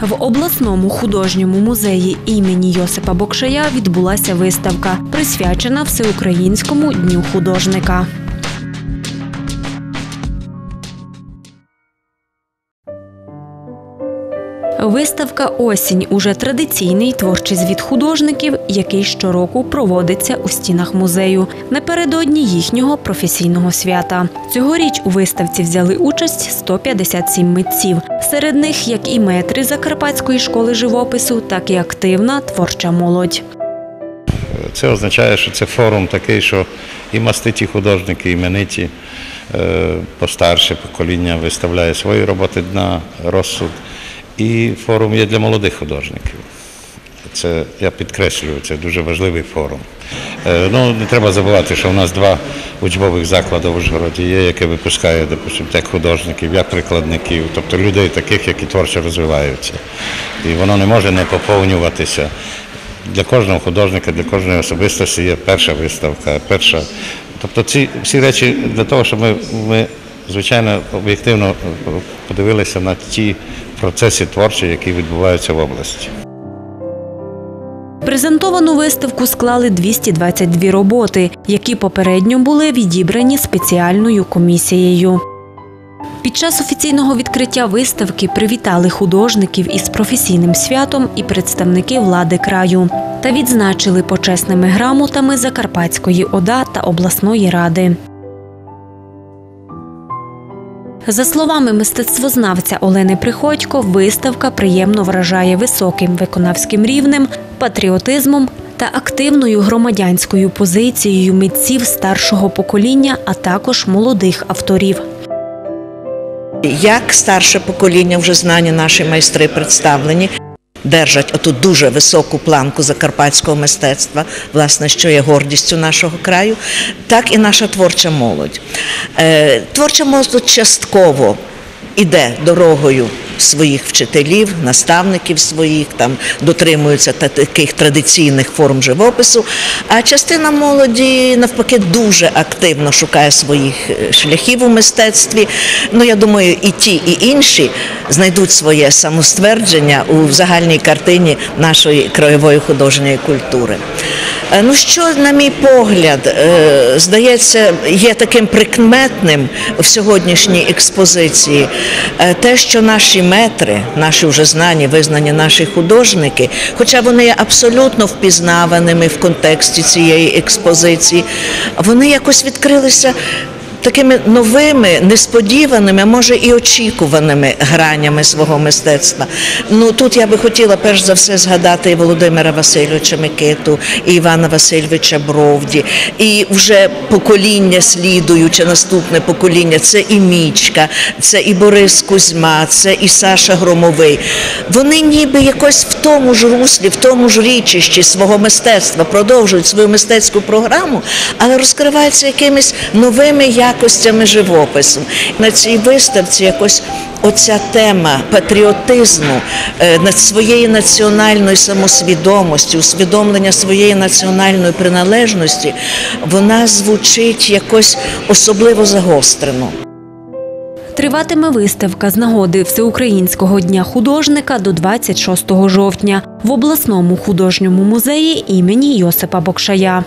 В обласному художньому музеї імені Йосипа Бокшая відбулася виставка, присвячена Всеукраїнському дню художника. Виставка Осінь уже традиційний творчий звіт художників, який щороку проводиться у стінах музею напередодні їхнього професійного свята. Цьогоріч у виставці взяли участь 157 митців. Серед них як і метри Закарпатської школи живопису, так і активна творча молодь. Це означає, що це форум такий, що і маститі художники, імениті, е, постарше покоління виставляє свої роботи на розсуд. І форум є для молодих художників. Це я підкреслюю, це дуже важливий форум. Е, Ну, не треба забувати, що у нас два учбових заклади в Ужгороді є, яке випускає, допустим, як художників, як прикладників, тобто людей таких, які творчо розвиваються. І воно не може не поповнюватися. Для кожного художника, для кожної особистості є перша виставка, перша. Тобто ці всі речі для того, щоб ми, ми звичайно, об'єктивно подивилися на ті процеси творчі, які відбуваються в області. Презентовану виставку склали 222 роботи, які попередньо були відібрані спеціальною комісією. Під час офіційного відкриття виставки привітали художників із професійним святом і представники влади краю та відзначили почесними грамотами Закарпатської ОДА та обласної ради. За словами мистецтвознавця Олени Приходько, виставка приємно вражає високим виконавським рівнем, патріотизмом та активною громадянською позицією митців старшого покоління, а також молодих авторів. Як старше покоління вже знані наші майстри представлені. Держать оту дуже високу планку закарпатського мистецтва, власне, що є гордістю нашого краю, так і наша творча молодь. Е, Творча молодь частково іде дорогою своїх вчителів, наставників своїх, там дотримуються таких традиційних форм живопису. А частина молоді навпаки дуже активно шукає своїх е, шляхів у мистецтві. Ну я думаю, і ті, і інші знайдуть своє самоствердження у загальній картині нашої краєвої художньої культури. Е, Ну що, на мій погляд, е, здається, є таким прикметним в сьогоднішній експозиції, Е, те, що наші метри, наші вже знані, визнані наші художники, хоча вони є абсолютно впізнаваними в контексті цієї експозиції, вони якось відкрилися. Такими новими, несподіваними, а може і очікуваними гранями свого мистецтва. Ну тут я би хотіла перш за все згадати і Володимира Васильовича Микиту, і Івана Васильовича Бровді, і вже покоління слідуюче, наступне покоління це і Мічка, це і Борис Кузьма, це і Саша Громовий. Вони ніби якось в тому ж руслі, в тому ж річищі свого мистецтва продовжують свою мистецьку програму, але розкриваються якимись новими якостями живопису. На цій виставці якось оця тема патріотизму, е, над своєї національної самосвідомості, усвідомлення своєї національної приналежності, вона звучить якось особливо загострено. Триватиме виставка з нагоди Всеукраїнського дня художника до 26 жовтня в обласному художньому музеї імені Йосипа Бокшая.